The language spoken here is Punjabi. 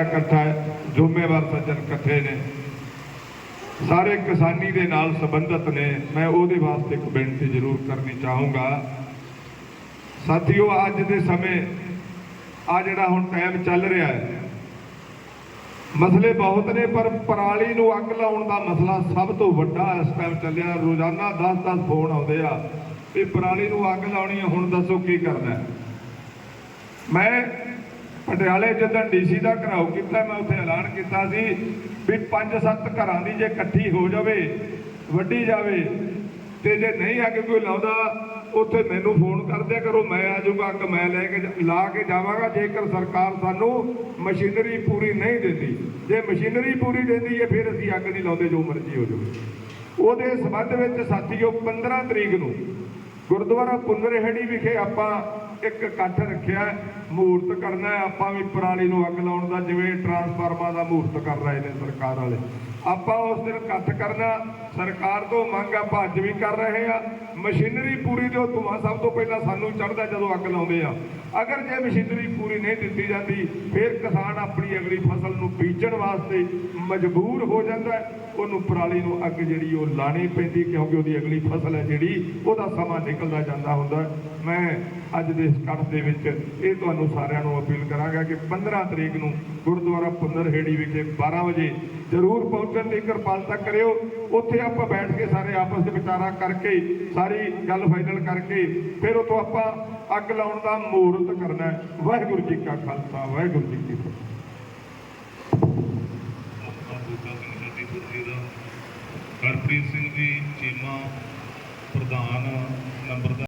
ਇਕੱਠਾ ਹੈ, ਜ਼ਿੰਮੇਵਾਰ ਸੱਜਣ ਇਕੱਠੇ ਨੇ। ਸਾਰੇ ਕਿਸਾਨੀ ਦੇ ਨਾਲ ਸੰਬੰਧਿਤ ਨੇ। ਮੈਂ ਉਹਦੇ ਵਾਸਤੇ ਇੱਕ ਬੇਨਤੀ ਜ਼ਰੂਰ ਕਰਨੀ ਚਾਹੂੰਗਾ। ਸਾਥੀਓ ਅੱਜ ਦੇ ਸਮੇਂ ਆ ਜਿਹੜਾ ਹੁਣ ਟਾਈਮ ਚੱਲ ਰਿਹਾ ਹੈ ਮਸਲੇ ਬਹੁਤ ਨੇ ਪਰ ਪਰਾਲੀ ਨੂੰ ਅੱਗ ਲਾਉਣ ਦਾ ਮਸਲਾ ਸਭ ਤੋਂ ਵੱਡਾ ਇਸ ਟਾਈਮ ਚੱਲਿਆ। ਰੋਜ਼ਾਨਾ 10-10 ਫੋਨ ਆਉਂਦੇ ਆ ਵੀ ਪਰਾਲੀ ਨੂੰ ਅੱਗ ਲਾਉਣੀ ਹੈ ਹੁਣ ਦੱਸੋ ਕੀ ਕਰਨਾ ਮੈਂ ਪਟਿਆਲੇ ਜਦੋਂ ਡੀਸੀ ਦਾ ਘਰਾਓ ਕੀਤਾ, ਮੈਂ ਉੱਥੇ ਐਲਾਨ ਕੀਤਾ ਸੀ ਵੀ 5-7 ਘਰਾਂ ਦੀ ਜੇ ਇਕੱਠੀ ਹੋ ਜਾਵੇ ਵੱਡੀ ਜਾਵੇ, ਤੇ ਜੇ ਨਹੀਂ ਅੱਗ ਕੋਈ ਲਾਉਂਦਾ, ਉੱਥੇ ਮੈਨੂੰ ਫੋਨ ਕਰਦੇ ਕਰੋ, ਮੈਂ ਆ ਜਾਊਗਾ, ਅੱਗ ਮੈਂ ਲੈ ਕੇ ਲਾ ਕੇ ਜਾਵਾਂਗਾ, ਜੇਕਰ ਸਰਕਾਰ ਸਾਨੂੰ ਮਸ਼ੀਨਰੀ ਪੂਰੀ ਨਹੀਂ ਦਿੰਦੀ। ਜੇ ਮਸ਼ੀਨਰੀ ਪੂਰੀ ਦਿੰਦੀ ਹੈ, ਫਿਰ ਅਸੀਂ ਅੱਗ ਨਹੀਂ ਲਾਉਂਦੇ, ਜੋ ਮਰਜ਼ੀ ਹੋ ਜਾਵੇ। ਉਹਦੇ ਸਬੰਧ ਵਿੱਚ ਸਾਥੀਓ 15 ਤਰੀਕ ਨੂੰ ਗੁਰਦੁਆਰਾ ਪੁੰਨਰਹੇੜੀ ਵਿਖੇ ਆਪਾਂ ਇੱਕ ਇਕੱਠ ਰੱਖਿਆ ਹੈ। ਮਹੂਰਤ ਕਰਨਾ ਆਪਾਂ ਵੀ ਪਰਾਲੀ ਨੂੰ ਅੱਗ ਲਾਉਣ ਦਾ, ਜਿਵੇਂ ਟਰਾਂਸਫਾਰਮਰ ਦਾ ਮਹੂਰਤ ਕਰ ਰਹੇ ਨੇ ਸਰਕਾਰ ਵਾਲੇ। ਆਪਾਂ ਉਸ ਦਿਨ ਇਕੱਠ ਕਰਨਾ, ਸਰਕਾਰ ਤੋਂ ਮੰਗ ਆਪਾਂ ਅੱਜ ਵੀ ਕਰ ਰਹੇ ਆ ਮਸ਼ੀਨਰੀ ਪੂਰੀ ਦਿਓ ਧੂਆਂ ਸਭ ਤੋਂ ਪਹਿਲਾਂ ਸਾਨੂੰ ਚੜਦਾ ਜਦੋਂ ਅੱਗ ਲਾਉਂਦੇ ਆ। ਅਗਰ ਜੇ ਮਸ਼ੀਨਰੀ ਪੂਰੀ ਨਹੀਂ ਦਿੱਤੀ ਜਾਂਦੀ, ਫਿਰ ਕਿਸਾਨ ਆਪਣੀ ਅਗਲੀ ਫਸਲ ਨੂੰ ਵਾਸਤੇ ਮਜਬੂਰ ਹੋ ਜਾਂਦਾ ਉਹਨੂੰ ਪਰਾਲੀ ਨੂੰ ਅੱਗ ਜਿਹੜੀ ਉਹ ਲਾਣੀ ਪੈਂਦੀ, ਕਿਉਂਕਿ ਉਹਦੀ ਅਗਲੀ ਫਸਲ ਹੈ ਜਿਹੜੀ, ਉਹਦਾ ਸਮਾਂ ਨਿਕਲਦਾ ਜਾਂਦਾ ਹੁੰਦਾ ਮੈਂ ਅੱਜ ਦੇ ਇਸ ਕੱਟ ਦੇ ਵਿੱਚ ਇਹ ਤੁਹਾਨੂੰ ਸਾਰਿਆਂ ਨੂੰ ਅਪੀਲ ਕਰਾਂਗਾ ਕਿ 15 ਤਰੀਕ ਨੂੰ ਗੁਰਦੁਆਰਾ ਪੁੰਨਰਹੇੜੀ ਵਿਖੇ 12 ਵਜੇ ਜ਼ਰੂਰ ਪਹੁੰਚਣ ਦੀ ਕਿਰਪਾਲਤਾ ਕਰਿਓ। ਉੱਥੇ ਆਪਾਂ ਬੈਠ ਕੇ ਸਾਰੇ ਆਪਸ ਵਿੱਚ ਵਿਚਾਰਾ ਕਰਕੇ, ਸਾਰੀ ਗੱਲ ਫਾਈਨਲ ਕਰਕੇ, ਫਿਰ ਉਤੋਂ ਆਪਾਂ ਅੱਗ ਲਾਉਣ ਦਾ ਮਹੂਰਤ ਕਰਨਾ ਵਾਹਿਗੁਰੂ ਜੀ ਕਾ ਖਾਲਸਾ, ਵਾਹਿਗੁਰੂ ਜੀ ਕੀ ਜੀ ਦਾ। ਹਰਪ੍ਰੀਤ ਸਿੰਘ ਜੀ ਚੀਮਾ ਪ੍ਰਧਾਨ ਨੰਬਰ